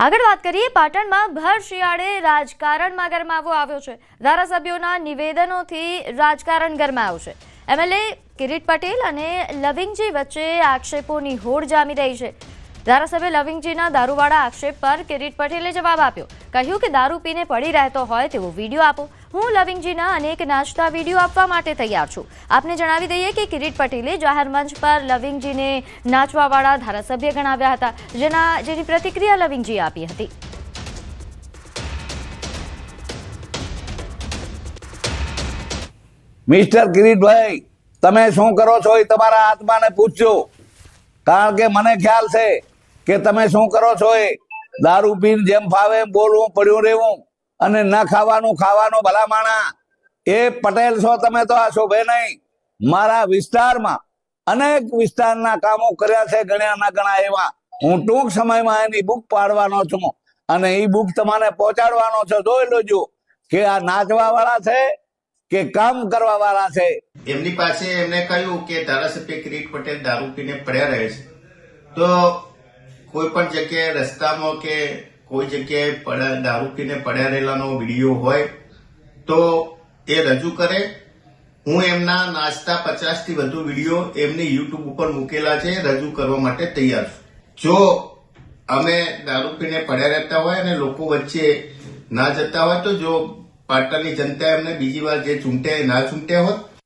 આગળ વાત કરીએ પાટણમાં ભર શિયાળે રાજકારણમાં ગરમાવો આવ્યો છે. ધારાસભ્યોના નિવેદનોથી રાજકારણ ગરમાયું છે. એમએલએ કિરીટ પટેલ અને લવિંગજી વચ્ચે આક્ષેપોની હોડ જામી રહી છે. ધારાસભ્ય લવિંગજીના દારૂવાળા આક્ષેપ પર કિરીટ પટેલે જવાબ આપ્યો. કહ્યું કે દારૂ પીને પડી રહેતો હોય તેવો વીડિયો આપો. હું લવિંગજીના અનેક નાચતા વીડિયો આપવા માટે તૈયાર છું. આપને જણાવી દઈએ કે કિરીટ પટેલે જાહેર મંચ પર લવિંગજીને નાચવાવાળા ધારાસભ્ય ગણાવ્યા હતા, જેના જેની પ્રતિક્રિયા લવિંગજીએ આપી હતી. મિસ્ટર કિરીટભાઈ, તમે શું કરો છો એ તમારા આત્માને પૂછજો. કારણ કે મને ખ્યાલ છે કે તમે શું કરો છો એ? દારૂ પીને જેમ ફાવે એમ બોલવું, પડ્યું રહેવું. અને ન ખાવાનું ખાવાનું ભલા માણા એ પટેલ છો તમે તો આ શોભે નહીં. મારા વિસ્તારમાં અનેક વિસ્તારના કામો કર્યા છે, ગણ્યા ના ગણા એવા. હું ટૂંક સમયમાં એની બુક પાડવાનો છું અને એ બુક તમારે પહોંચાડવાનો છે. જોઈ લેજો કે આ નાચવા વાળા છે કે કામ કરવા વાળા છે. એમની પાસે એમને કહ્યું કે ધારાસભ્ય કિરીટ પટેલ દારૂ પીને પડ્યા રહે છે. તો કોઈ પણ જગ્યાએ રસ્તામાં કે કોઈ જગ્યાએ પડ્યા- દારૂ પીને પડ્યા રહેલાનો વીડિયો હોય, તો એ રજૂ કરે. હું એમના નાસ્તા પચાસથી વધુ વીડિયો એમની યુટ્યુબ ઉપર મૂકેલા છે, રજૂ કરવા માટે તૈયાર છું. જો અમે દારૂ પીને પડ્યા રહેતા હોય અને લોકો વચ્ચે ના જતા હોય, તો જો પાટણની જનતા એમને બીજી વાર જે ચૂંટે ના ચૂંટ્યા હોત